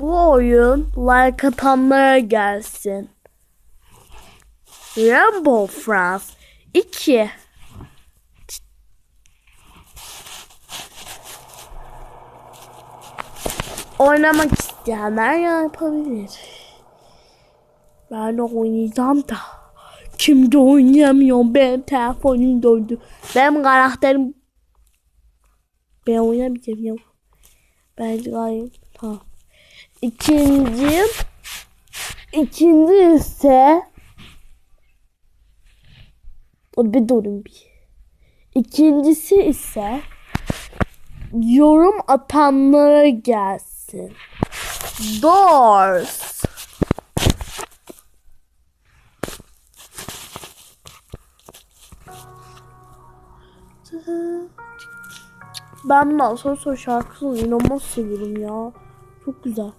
Bu oyun like atanlara gelsin. Rainbow Friends 2 Oynamak isteyenler yapabilir. Ben de oynayacağım da. Kimde oynayamıyorum. Benim telefonum doldu. Benim karakterim ben oynamayacağım ya. Ben gayet tamam. İkinci ikinci ise Dur bir durun bir. İkincisi ise yorum atanlara gelsin. Doors. Ben bundan sonra sonra şarkısını inanılmaz seviyorum ya. Çok güzel.